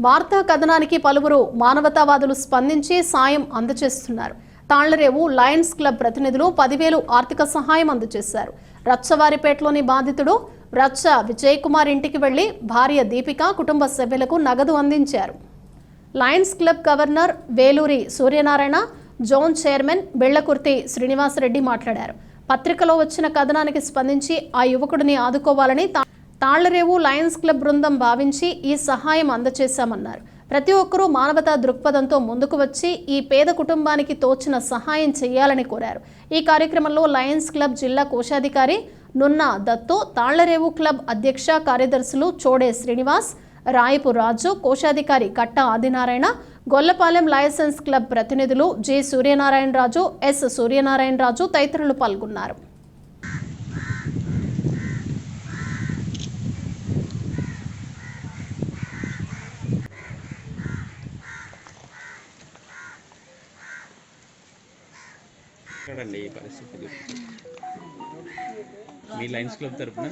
వార్తా కథనానికి పలువురు మానవతావాదులు స్పందించి సాయం అందజేస్తున్నారు తాళ్ళరేవు లయన్స్ క్లబ్ ప్రతినిధులు పదివేలు ఆర్థిక సహాయం అందజేశారు రచ్చవారిపేటలోని బాధితుడు రచ్చ విజయ్ కుమార్ ఇంటికి వెళ్ళి భార్య దీపిక కుటుంబ సభ్యులకు నగదు అందించారు. Lions Club governor Veluri Suryanarayana zone chairman Bellakurthi Srinivasareddy మాట్లాడారు. పత్రికలో వచ్చిన కథనానికి స్పందించి ఆ యువకుడిని ఆదుకోవాలని తా- తాళ్ళరేవు లయన్స్ క్లబ్ బృందం భావించి ఈ సహాయం అందచేశామన్నారు. ప్రతి ఒక్కరూ మానవతా దృక్పథంతో ముందుకు వచ్చి ఈ పేద కుటుంబానికి తోచిన సహాయం చేయాలని కోరారు. ఈ కార్యక్రమంలో లయన్స్ క్లబ్ జిల్లా కోశాధికారి నున్న దత్తు తాళ్ళరేవు క్లబ్ అధ్యక్ష కార్యదర్శులు చోడే శ్రీనివాస్ రాయపు రాజు కోశాధికారి కట్ట ఆదినారాయణ గొల్లపాలెం లయసెన్స్ క్లబ్ ప్రతినిధులు జి సూర్యనారాయణ రాజు ఎస్ సూర్యనారాయణ రాజు తదితరులు పాల్గొన్నారు. ఎక్కడండి ఈ పరిస్థితి గురించి మీ లైన్స్ క్లబ్ తరపున